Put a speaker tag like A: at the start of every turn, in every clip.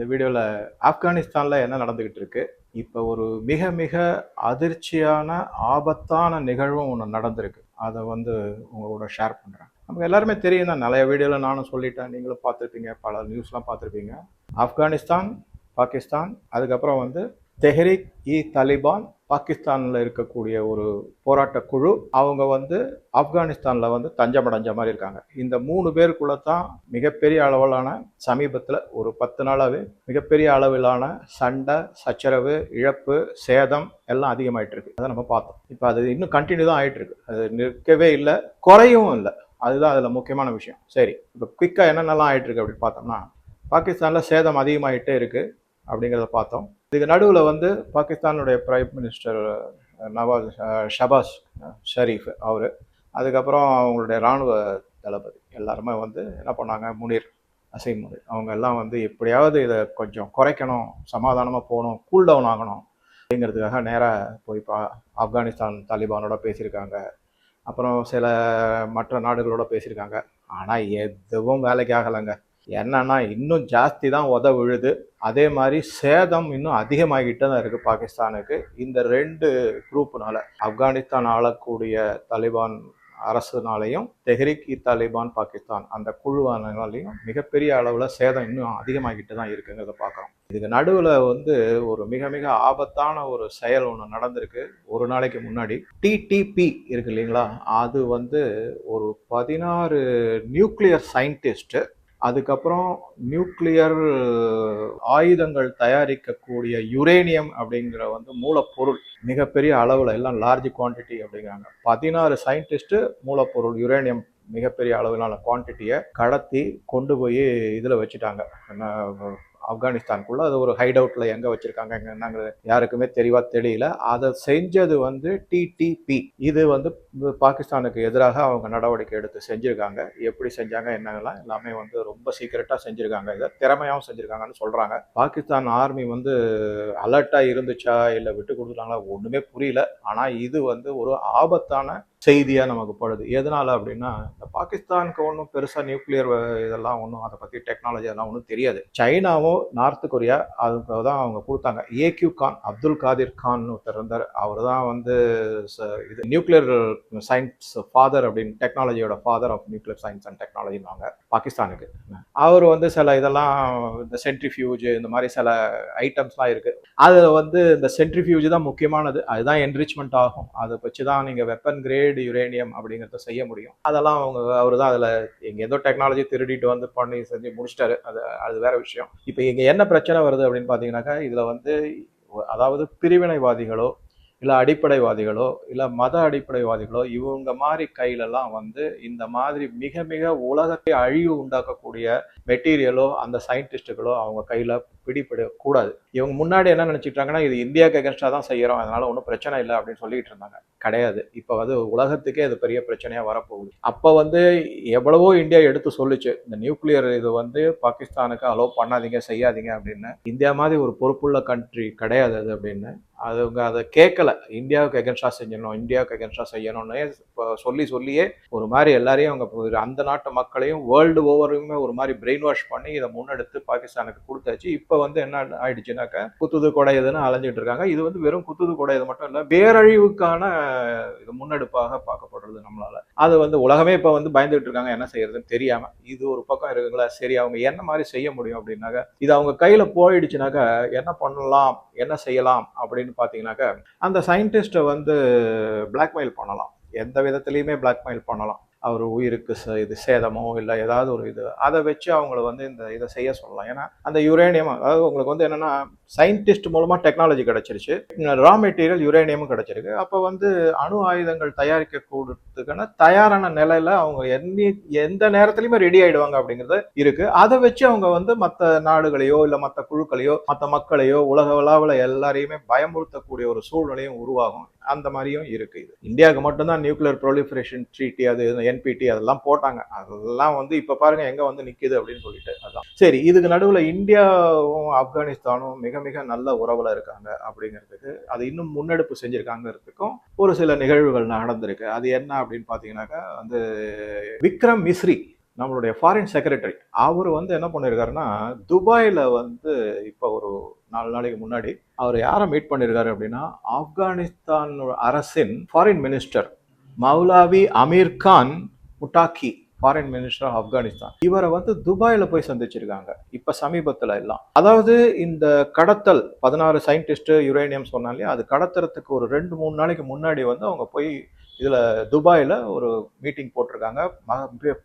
A: இந்த வீடியோவில் ஆப்கானிஸ்தானில் என்ன நடந்துக்கிட்டு இருக்கு இப்போ ஒரு மிக மிக அதிர்ச்சியான ஆபத்தான நிகழ்வும் ஒன்று நடந்திருக்கு. அதை வந்து உங்களோட ஷேர் பண்ணுறேன் நமக்கு எல்லாருமே தெரியும் தான் நிறைய வீடியோவில் நானும் சொல்லிட்டேன். நீங்களும் பார்த்துருப்பீங்க பல நியூஸ்லாம் பார்த்துருப்பீங்க. ஆப்கானிஸ்தான் பாகிஸ்தான் அதுக்கப்புறம் வந்து தெஹ்ரிக் இ தாலிபான் பாகிஸ்தானில் இருக்கக்கூடிய ஒரு போராட்ட குழு அவங்க வந்து ஆப்கானிஸ்தானில் வந்து தஞ்சமடைஞ்ச மாதிரி இருக்காங்க. இந்த மூணு பேருக்குள்ள தான் மிகப்பெரிய அளவிலான சமீபத்தில் ஒரு பத்து நாளாகவே மிகப்பெரிய அளவிலான சண்டை சச்சரவு இழப்பு சேதம் எல்லாம் அதிகமாயிட்டு இருக்கு. அதை நம்ம பார்த்தோம். இப்போ அது இன்னும் கண்டினியூ தான் ஆகிட்டு இருக்கு. அது நிற்கவே இல்லை குறையும் இல்லை. அதுதான் அதில் முக்கியமான விஷயம். சரி இப்போ குயிக்காக என்னென்னலாம் ஆயிட்டு இருக்கு அப்படின்னு பார்த்தோம்னா பாகிஸ்தானில் சேதம் அதிகமாகிட்டே இருக்குது அப்படிங்கிறத பார்த்தோம். இதுக்கு நடுவில் வந்து பாகிஸ்தானுடைய பிரைம் மினிஸ்டர் நவாஸ் ஷபாஸ் ஷரீஃப் அவர். அதுக்கப்புறம் அவங்களுடைய இராணுவ தளபதி எல்லாருமே வந்து என்ன பண்ணாங்க? முனீர் அசீம் முனீர். அவங்க எல்லாம் வந்து எப்படியாவது இதை கொஞ்சம் குறைக்கணும் சமாதானமாக போகணும் கூல் டவுன் ஆகணும் அப்படிங்கிறதுக்காக நேராக போய் பா ஆப்கானிஸ்தான் தாலிபானோட பேசியிருக்காங்க. அப்புறம் சில மற்ற நாடுகளோட பேசியிருக்காங்க. ஆனால் எதுவும் வேலைக்கு ஆகலைங்க. என்னன்னா இன்னும் ஜாஸ்தி தான் உத விழுது. அதே மாதிரி சேதம் இன்னும் அதிகமாகிட்டே தான் இருக்குது பாகிஸ்தானுக்கு. இந்த ரெண்டு குரூப்புனால ஆப்கானிஸ்தான் ஆளக்கூடிய தலிபான் அரசுனாலையும் தெஹ்ரிக் இ தாலிபான் பாகிஸ்தான் அந்த குழுவானாலையும் மிகப்பெரிய அளவில் சேதம் இன்னும் அதிகமாகிட்டு தான் இருக்குங்கிறத பார்க்குறோம் இதுக்கு நடுவில் வந்து ஒரு மிக மிக ஆபத்தான ஒரு செயல் ஒன்று நடந்திருக்கு. ஒரு நாளைக்கு முன்னாடி டிடிபி இருக்கு இல்லைங்களா? அது வந்து ஒரு பதினாறு நியூக்ளியர் சயின்டிஸ்ட்டு அதுக்கப்புறம் நியூக்ளியர் ஆயுதங்கள் தயாரிக்கக்கூடிய யுரேனியம் அப்படிங்கிற வந்து மூலப்பொருள் மிகப்பெரிய அளவில் எல்லாம் லார்ஜ் குவான்டிட்டி அப்படிங்கிறாங்க. பதினாறு சயின்டிஸ்ட்டு மூலப்பொருள் யுரேனியம் மிகப்பெரிய அளவிலான குவான்டிட்டியை கடத்தி கொண்டு போய் இதில் வச்சுட்டாங்க. என்ன ஆப்கானிஸ்தானுக்குள்ள அது ஒரு ஹைட் அவுட்ல எங்க வச்சிருக்காங்க எங்க யாருக்குமே தெளிவாக தெரியல அதை செஞ்சது வந்து டிடிபி இது வந்து பாகிஸ்தானுக்கு எதிராக அவங்க நடவடிக்கை எடுத்து செஞ்சிருக்காங்க. எப்படி செஞ்சாங்க என்னங்கலாம் எல்லாமே வந்து ரொம்ப சீக்கிரட்டா செஞ்சிருக்காங்க. இதை திறமையாகவும் செஞ்சிருக்காங்கன்னு சொல்றாங்க. பாகிஸ்தான் ஆர்மி வந்து அலர்ட்டா இருந்துச்சா இல்லை விட்டு கொடுத்துட்டாங்களா ஒண்ணுமே புரியல. ஆனா இது வந்து ஒரு ஆபத்தான செய்தியாக நமக்கு படுது எதனால் அப்படின்னா இந்த பாகிஸ்தானுக்கு ஒன்றும் பெருசாக நியூக்ளியர் இதெல்லாம் ஒன்றும் அதை பற்றி டெக்னாலஜி அதெல்லாம் ஒன்றும் தெரியாது. சைனாவும் நார்த் கொரியா அதுக்கு தான் அவங்க கொடுத்தாங்க. ஏக்யூ கான் அப்துல் காதிர் கான் ஒருத்தர் இருந்தார். அவர் தான் வந்து ச- இது நியூக்ளியர் சயின்ஸ் ஃபாதர் அப்படின்னு டெக்னாலஜியோட father of nuclear science and டெக்னாலஜினாங்க பாகிஸ்தானுக்கு. அவர் வந்து சில இதெல்லாம் இந்த சென்ட்ரிஃபியூஜ் இந்த மாதிரி சில ஐட்டம்ஸ்லாம் இருக்குது அதில் வந்து இந்த சென்ட்ரிஃபியூஜ் தான் முக்கியமானது. அதுதான் என்ரிச்மெண்ட் ஆகும். அதை வச்சு தான் நீங்கள் வெப்பன் கிரேட் யுரேனியம் அப்படிங்கிறத செய்ய முடியும். அதெல்லாம் அவங்க அவர் தான் அதில் எங்கே ஏதோ டெக்னாலஜி திருடிட்டு வந்து பண்ணி செஞ்சு முடிச்சிட்டாரு. அது அது வேற விஷயம். இப்போ இங்கே என்ன பிரச்சனை வருது அப்படின்னு பார்த்தீங்கன்னாக்கா இதில் வந்து அதாவது பிரிவினைவாதிகளோ இல்லை அடிப்படைவாதிகளோ இல்லை மத அடிப்படைவாதிகளோ இவங்க மாதிரி கையிலலாம் வந்து இந்த மாதிரி மிக மிக உலகத்தை அழிவு உண்டாக்கக்கூடிய மெட்டீரியலோ அந்த சயின்டிஸ்ட்டுகளோ அவங்க கையில் பிடிபடக்கூடாது இவங்க முன்னாடி என்ன நினச்சிட்டாங்கன்னா இது இந்தியாவுக்கு அகேன்ஸ்டாக தான் செய்கிறோம் அதனால் ஒன்றும் பிரச்சனை இல்லை அப்படின்னு சொல்லிட்டு இருந்தாங்க. கிடையாது. இப்போ வந்து உலகத்துக்கே இது பெரிய பிரச்சனையாக வரப்போகுது. அப்போ வந்து எவ்வளவோ இந்தியா எடுத்து சொல்லுச்சு இந்த நியூக்ளியர் இது வந்து பாகிஸ்தானுக்கு அலோவ் பண்ணாதீங்க செய்யாதீங்க அப்படின்னு. இந்தியா மாதிரி ஒரு பொறுப்புள்ள கண்ட்ரி கிடையாது அது அப்படின்னு. அவங்க அதை கேட்கல. இந்தியாவுக்கு எகென்ஸ்டாக செஞ்சிடணும் இந்தியாவுக்கு எகென்ஸ்டாக செய்யணும்னு இப்போ சொல்லி சொல்லியே ஒரு மாதிரி எல்லாரையும் அவங்க அந்த நாட்டு மக்களையும் வேர்ல்டு ஓவரையுமே ஒரு மாதிரி பிரெயின் வாஷ் பண்ணி இதை முன்னெடுத்து பாகிஸ்தானுக்கு கொடுத்தாச்சு. இப்போ வந்து என்ன ஆயிடுச்சுனாக்கா குத்துது குடையுதுன்னு அலைஞ்சிட்டு இருக்காங்க இது வந்து வெறும் குத்துது குடையது மட்டும் இல்லை பேரழிவுக்கான இது முன்னெடுப்பாக பார்க்கப்படுறது நம்மளால. அது வந்து உலகமே இப்போ வந்து பயந்துகிட்டு இருக்காங்க என்ன செய்யறதுன்னு தெரியாம. இது ஒரு பக்கம் இருக்குங்களா? சரி அவங்க என்ன மாதிரி செய்ய முடியும் அப்படின்னாக்க இது அவங்க கையில போயிடுச்சுனாக்கா என்ன பண்ணலாம் என்ன செய்யலாம் அப்படின்னு பார்த்தீங்கன்னாக்கா அந்த சயின்டிஸ்ட்டை வந்து பிளாக்மெயில் பண்ணலாம். எந்த விதத்துலையுமே பிளாக்மெயில் பண்ணலாம். அவர் உயிருக்கு இது சேதமோ இல்லை ஏதாவது ஒரு இது அதை வச்சு அவங்கள வந்து இந்த இதை செய்ய சொல்லலாம். ஏன்னா அந்த யுரேனியம் அதாவது உங்களுக்கு வந்து என்னென்னா சயின்டிஸ்ட் மூலமாக டெக்னாலஜி கிடச்சிருச்சு. ரா மெட்டீரியல் யுரேனியமும் கிடச்சிருக்கு. அப்போ வந்து அணு ஆயுதங்கள் தயாரிக்க கூடுறதுக்கான தயாரான நிலையில அவங்க எந்த எந்த நேரத்துலையுமே ரெடி ஆகிடுவாங்க அப்படிங்கிறது இருக்குது அதை வச்சு அவங்க வந்து மற்ற நாடுகளையோ இல்லை மற்ற குழுக்களையோ மற்ற மக்களையோ உலக அளவில் எல்லாரையுமே பயமுறுத்தக்கூடிய ஒரு சூழ்நிலையும் உருவாகும். அந்த மாதிரியும் இருக்குது இது. இந்தியாவுக்கு மட்டும்தான் நியூக்ளியர் ப்ரொலிஃபரேஷன் ட்ரீட்டி அது என்பிடி அதெல்லாம் போட்டாங்க. அதெல்லாம் வந்து இப்போ பாருங்க எங்கே வந்து நிற்கிது அப்படின்னு சொல்லிட்டு அதான். சரி இதுக்கு நடுவில் இந்தியாவும் ஆப்கானிஸ்தானும் மிக மிக நல்ல உறவில் இருக்காங்க அப்படிங்கிறதுக்கு அது இன்னும் முன்னெடுப்பு செஞ்சுருக்காங்கிறதுக்கும் ஒரு சில நிகழ்வுகள் நடந்திருக்கு. அது என்ன அப்படின்னு பார்த்தீங்கன்னாக்கா வந்து விக்ரம் மிஸ்ரி நம்மளுடைய ஃபாரின் செக்ரட்டரி அவர் வந்து என்ன பண்ணியிருக்காருன்னா துபாயில் வந்து இப்போ ஒரு நாலு நாளைக்கு முன்னாடி அவர் யாரை மீட் பண்ணியிருக்காரு அப்படின்னா ஆப்கானிஸ்தான் அரசின் foreign minister Maulvi Amir Khan Muttaqi foreign minister of Afghanistan இவரை வந்து துபாயில் போய் சந்திச்சிருக்காங்க. இப்போ சமீபத்தில் எல்லாம். அதாவது இந்த கடத்தல் பதினாறு சயின்டிஸ்ட்டு யுரேனியம் சொன்னாலே அது கடத்துறதுக்கு ஒரு ரெண்டு மூணு நாளைக்கு முன்னாடி வந்து அவங்க போய் இதில் துபாயில் ஒரு மீட்டிங் போட்டிருக்காங்க.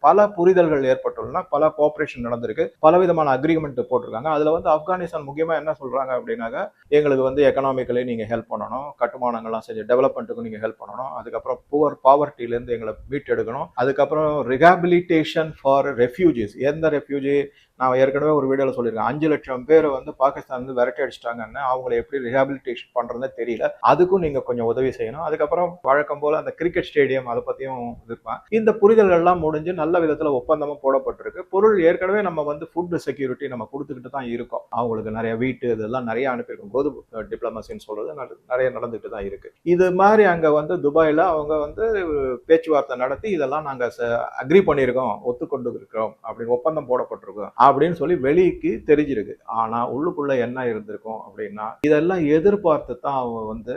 A: பல புரிதல்கள் ஏற்பட்டுள்ளன. பல கோஆப்ரேஷன் நடந்திருக்கு. பல விதமான அக்ரிமெண்ட் போட்டிருக்காங்க. அதில் வந்து ஆப்கானிஸ்தான் முக்கியமாக என்ன சொல்கிறாங்க அப்படின்னாக்க எங்களுக்கு வந்து எக்கனாமிக்கலி நீங்கள் ஹெல்ப் பண்ணணும். கட்டுமானங்கள்லாம் செஞ்சு டெவலப்மெண்ட்டுக்கும் நீங்கள் ஹெல்ப் பண்ணணும். அதுக்கப்புறம் புவர் பாவர்ட்டிலேருந்து எங்களை மீட் எடுக்கணும் அதுக்கப்புறம் ரிஹாபிலிட்டேஷன் ஃபார் ரெஃப்யூஜிஸ் எந்த ரெஃப்யூஜி நான் ஏற்கனவே ஒரு வீடியோவில் சொல்லியிருக்கேன். அஞ்சு லட்சம் பேர் வந்து பாகிஸ்தான் வந்து விரட்டி அடிச்சிட்டாங்கன்னு அவங்களை எப்படி ரிஹாபிலிட்டேஷன் பண்ணுறதுன்னு தெரியல. அதுக்கும் நீங்கள் கொஞ்சம் உதவி செய்யணும். அதுக்கப்புறம் வழக்கம் போல் அந்த கிரிக்கெட் ஸ்டேடியம் அதை பற்றியும் இருப்பேன் இந்த புரிதல்கள்லாம் முடிஞ்சு நல்ல விதத்தில் ஒப்பந்தமும் போடப்பட்டிருக்கு. பொருள் ஏற்கனவே நம்ம வந்து ஃபுட் செக்யூரிட்டி நம்ம கொடுத்துக்கிட்டு தான் இருக்கோம். அவங்களுக்கு நிறைய வீட்டு இதெல்லாம் நிறைய அனுப்பியிருக்கோம். கோது டிப்ளமசின்னு சொல்றது நட- நிறைய நடந்துகிட்டு தான் இருக்கு. இது மாதிரி அங்கே வந்து துபாயில் அவங்க வந்து பேச்சுவார்த்தை நடத்தி இதெல்லாம் நாங்கள் அக்ரி பண்ணியிருக்கோம். ஒத்துக்கொண்டு இருக்கிறோம். அப்படின்னு ஒப்பந்தம் போடப்பட்டிருக்கோம். அப்படின்னு சொல்லி வெளிக்கு தெரிஞ்சிருக்கு. ஆனால் உள்ளுக்குள்ளே என்ன இருந்திருக்கும் அப்படின்னா இதெல்லாம் எதிர்பார்த்து தான் அவங்க வந்து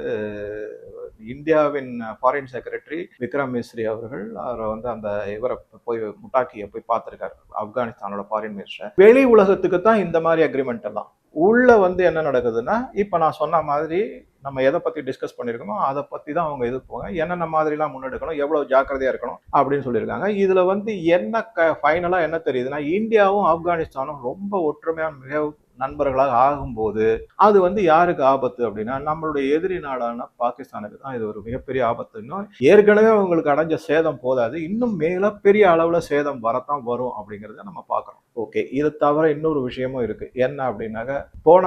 A: இந்தியாவின் ஃபாரின் செக்ரட்டரி விக்ரம் மிஸ்ரி அவர்கள் அவரை வந்து அந்த இவரை போய் முட்டாக்கியை போய் பார்த்துருக்காரு. ஆப்கானிஸ்தானோட ஃபாரின் மினிஸ்டர் வெளி உலகத்துக்கு தான் இந்த மாதிரி அக்ரிமெண்ட் எல்லாம். உள்ள வந்து என்ன நடக்குதுன்னா இப்போ நான் சொன்ன மாதிரி நம்ம எதை பத்தி டிஸ்கஸ் பண்ணிருக்கோமோ அதை பத்தி தான் அவங்க எதிர்ப்பாங்க. என்னென்ன மாதிரிலாம் முன்னெடுக்கணும் எவ்வளவு ஜாக்கிரதையா இருக்கணும் அப்படின்னு சொல்லியிருக்காங்க. இதுல வந்து என்ன ஃபைனலா என்ன தெரியுதுன்னா இந்தியாவும் ஆப்கானிஸ்தானும் ரொம்ப ஒற்றுமையா மிக நண்பர்களாக ஆகும்போது அது வந்து யாருக்கு ஆபத்து அப்படின்னா நம்மளுடைய எதிரி நாடான பாகிஸ்தானுக்கு தான் இது ஒரு மிகப்பெரிய ஆபத்து. இன்னும் ஏற்கனவே அவங்களுக்கு அடைஞ்ச சேதம் போதாது. இன்னும் மேல பெரிய அளவுல சேதம் வரத்தான் வரும் அப்படிங்கிறத நம்ம பார்க்கறோம் ஓகே இது தவிர இன்னொரு விஷயமும் இருக்கு. என்ன அப்படின்னாக்க போன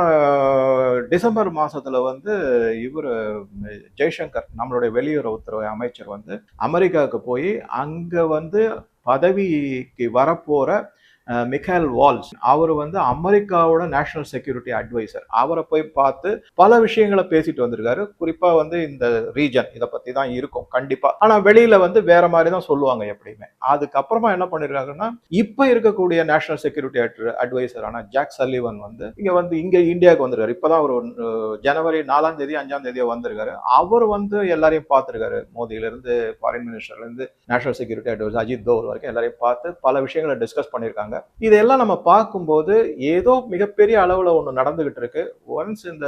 A: டிசம்பர் மாசத்துல வந்து இவர் ஜெய்சங்கர் நம்மளுடைய வெளியுறவுத்துறை அமைச்சர் வந்து அமெரிக்காவுக்கு போய் அங்க வந்து பதவிக்கு வரப்போற அஹ், வால்ஸ். அவர் வந்து அமெரிக்காவோட நேஷனல் செக்யூரிட்டி அட்வைசர். அவரை போய் பார்த்து பல விஷயங்களை பேசிட்டு வந்திருக்காரு. குறிப்பாக வந்து இந்த ரீஜன் இதை பற்றி தான் இருக்கும் கண்டிப்பாக ஆனால் வெளியில் வந்து வேற மாதிரி தான் சொல்லுவாங்க எப்படியுமே. அதுக்கப்புறமா என்ன பண்ணியிருக்காங்கன்னா இப்போ இருக்கக்கூடிய நேஷனல் செக்யூரிட்டி அட்வைசரான ஜாக் சல்லிவன் வந்து இங்கே வந்து இங்கே இந்தியாவுக்கு வந்திருக்காரு. இப்பதான் ஒரு அஹ், ஜனவரி நாலாம் தேதி அஞ்சாம் தேதியோ வந்திருக்காரு. அவர் வந்து எல்லாரையும் பார்த்துருக்காரு. மோதியிலேருந்து foreign மினிஸ்டர்லேருந்து national security adviser Ajit Doval வரைக்கும் எல்லாரையும் பார்த்து பல விஷயங்களை டிஸ்கஸ் பண்ணியிருக்காங்க. இதெல்லாம் நம்ம பார்க்கும்போது ஏதோ மிகப்பெரிய அளவுல ஒண்ணு நடந்துகிட்டு இருக்கு ஒன்ஸ் இந்த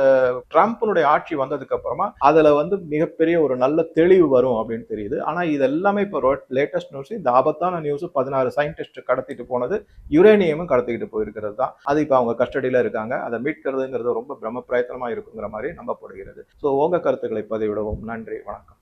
A: ட்ரம்ப்னுடைய ஆட்சி வந்ததுக்கு அப்புறமா அதுல வந்து மிகப்பெரிய ஒரு நல்ல தெளிவு வரும் அப்படின்னு தெரியுது. ஆனா இது எல்லாமே இப்போ லேட்டஸ்ட் நியூஸ் இந்த ஆபத்தான நியூஸ் பதினாறு சயின்டிஸ்ட் கடத்திட்டு போனது யுரேனியமும் கடத்திக்கிட்டு போயிருக்கிறது தான். அது இப்போ அவங்க கஸ்டடியில இருக்காங்க. அதை மீட்கிறதுங்கிறது ரொம்ப பிரம்ம பிரயத்தனமா இருக்குங்கிற மாதிரி நம்பப்படுகிறது. ஸோ உங்க கருத்துக்களை பதிவிடவும். நன்றி. வணக்கம்.